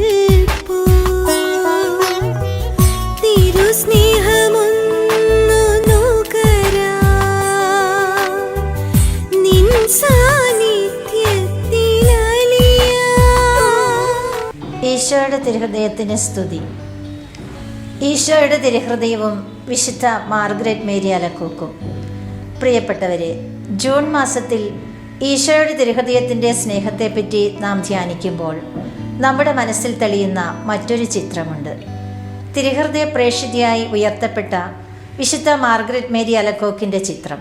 നിൽപ്പൂ നിൻ ഈശോയുടെ തിരുഹൃദയത്തിന് സ്തുതി. ഈശോയുടെ തിരുഹൃദയവും വിശുദ്ധ മാർഗ്രറ്റ് മേരി അലക്കൂക്കും പ്രിയപ്പെട്ടവരെ ജൂൺ മാസത്തിൽ ഈശോയുടെ തിരുഹൃദയത്തിന്റെ സ്നേഹത്തെപ്പറ്റി നാം ധ്യാനിക്കുമ്പോൾ നമ്മുടെ മനസ്സിൽ തെളിയുന്ന മറ്റൊരു ചിത്രമുണ്ട്. തിരുഹൃദയ പ്രേക്ഷിതയായി ഉയർത്തപ്പെട്ട വിശുദ്ധ മാർഗ്രറ്റ് മേരി അലക്കോക്കിന്റെ ചിത്രം.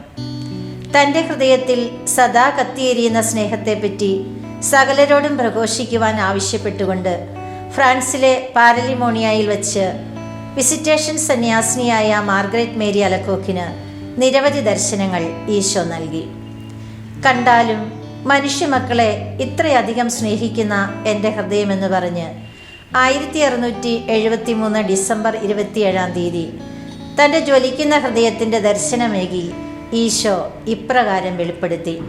തന്റെ ഹൃദയത്തിൽ സദാ കത്തിയേരിയുന്ന സ്നേഹത്തെപ്പറ്റി സകലരോടും പ്രഘോഷിക്കുവാൻ ആവശ്യപ്പെട്ടുകൊണ്ട് ഫ്രാൻസിലെ പാരലിമോണിയയിൽ വച്ച് വിസിറ്റേഷൻ സന്യാസിനിയായ മാർഗ്രറ്റ് മേരി അലക്കോക്കിന് നിരവധി ദർശനങ്ങൾ ഈശോ നൽകി. കണ്ടാലും മനുഷ്യമക്കളെ ഇത്രയധികം സ്നേഹിക്കുന്ന എന്റെ ഹൃദയമെന്ന് പറഞ്ഞ് ആയിരത്തി അറുന്നൂറ്റി എഴുപത്തി മൂന്ന് ഡിസംബർ ഇരുപത്തിയേഴാം തീയതി തന്റെ ജ്വലിക്കുന്ന ഹൃദയത്തിന്റെ ദർശനമേകി ഈശോ ഇപ്രകാരം വെളിപ്പെടുത്തി.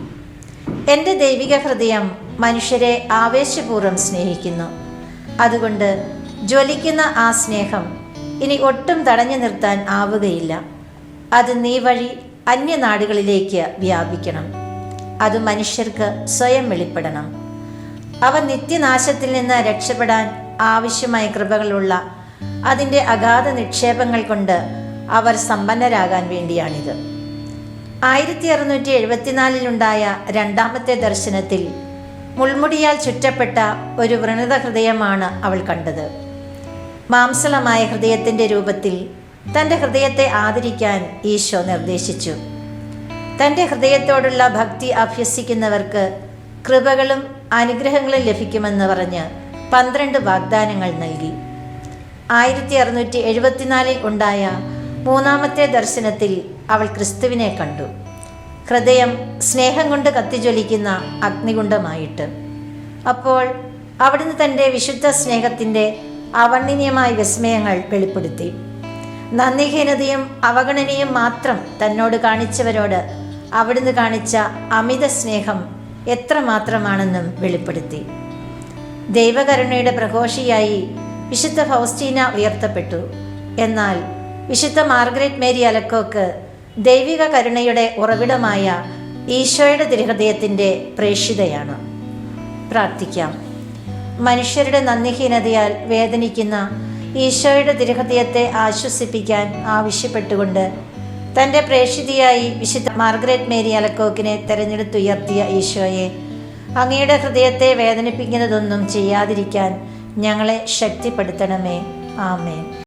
എന്റെ ദൈവിക ഹൃദയം മനുഷ്യരെ ആവേശപൂർവം സ്നേഹിക്കുന്നു. അതുകൊണ്ട് ജ്വലിക്കുന്ന ആ സ്നേഹം ഇനി ഒട്ടും തടഞ്ഞു നിർത്താൻ ആവുകയില്ല. അത് നീ വഴി അന്യനാടുകളിലേക്ക് വ്യാപിക്കണം. അത് മനുഷ്യർക്ക് സ്വയം വെളിപ്പെടണം. അവ നിത്യനാശത്തിൽ നിന്ന് രക്ഷപ്പെടാൻ ആവശ്യമായ കൃപകളുള്ള അതിന്റെ അഗാധ നിക്ഷേപങ്ങൾ കൊണ്ട് അവർ സമ്പന്നരാകാൻ വേണ്ടിയാണിത്. ആയിരത്തി അറുന്നൂറ്റി എഴുപത്തിനാലിലുണ്ടായ രണ്ടാമത്തെ ദർശനത്തിൽ മുൾമുടിയാൽ ചുറ്റപ്പെട്ട ഒരു വ്രണത ഹൃദയമാണ് അവൾ കണ്ടത്. മാംസളമായ ഹൃദയത്തിന്റെ രൂപത്തിൽ തന്റെ ഹൃദയത്തെ ആദരിക്കാൻ ഈശോ നിർദ്ദേശിച്ചു. തന്റെ ഹൃദയത്തോടുള്ള ഭക്തി അഭ്യസിക്കുന്നവർക്ക് കൃപകളും അനുഗ്രഹങ്ങളും ലഭിക്കുമെന്ന് പറഞ്ഞ് പന്ത്രണ്ട് വാഗ്ദാനങ്ങൾ നൽകി. ആയിരത്തി അറുന്നൂറ്റി എഴുപത്തിനാലിൽ ഉണ്ടായ മൂന്നാമത്തെ ദർശനത്തിൽ അവൾ ക്രിസ്തുവിനെ കണ്ടു. ഹൃദയം സ്നേഹം കൊണ്ട് കത്തിജ്വലിക്കുന്ന അഗ്നികുണ്ഡമായിട്ട്. അപ്പോൾ അവിടുന്ന് തന്റെ വിശുദ്ധ സ്നേഹത്തിന്റെ അവർണനീയമായ വിസ്മയങ്ങൾ വെളിപ്പെടുത്തി. നന്ദിഹീനതയും അവഗണനയും മാത്രം തന്നോട് കാണിച്ചവരോട് അവിടുന്ന് കാണിച്ച അമിത സ്നേഹം എത്രമാത്രമാണെന്നും വെളിപ്പെടുത്തി. ദൈവകരുണയുടെ പ്രഘോഷിയായി വിശുദ്ധ ഫൗസ്റ്റീന ഉയർത്തപ്പെട്ടു. എന്നാൽ വിശുദ്ധ മാർഗ്രേറ്റ് മേരി അലക്കോക്ക് ദൈവിക കരുണയുടെ ഉറവിടമായ ഈശോയുടെ തിരുഹൃദയത്തിന്റെ പ്രേക്ഷിതയാണ്. പ്രാർത്ഥിക്കാം. മനുഷ്യരുടെ നന്ദിഹീനതയാൽ വേദനിക്കുന്ന ഈശോയുടെ തിരുഹൃദയത്തെ ആശ്വസിപ്പിക്കാൻ ആവശ്യപ്പെട്ടുകൊണ്ട് തന്റെ പ്രേക്ഷിതിയായി വിശുദ്ധ മാർഗ്രറ്റ് മേരി അലക്കോക്കിനെ തെരഞ്ഞെടുത്തുയർത്തിയ ഈശോയെ അങ്ങയുടെ ഹൃദയത്തെ വേദനിപ്പിക്കുന്നതൊന്നും ചെയ്യാതിരിക്കാൻ ഞങ്ങളെ ശക്തിപ്പെടുത്തണമേ. ആമേൻ.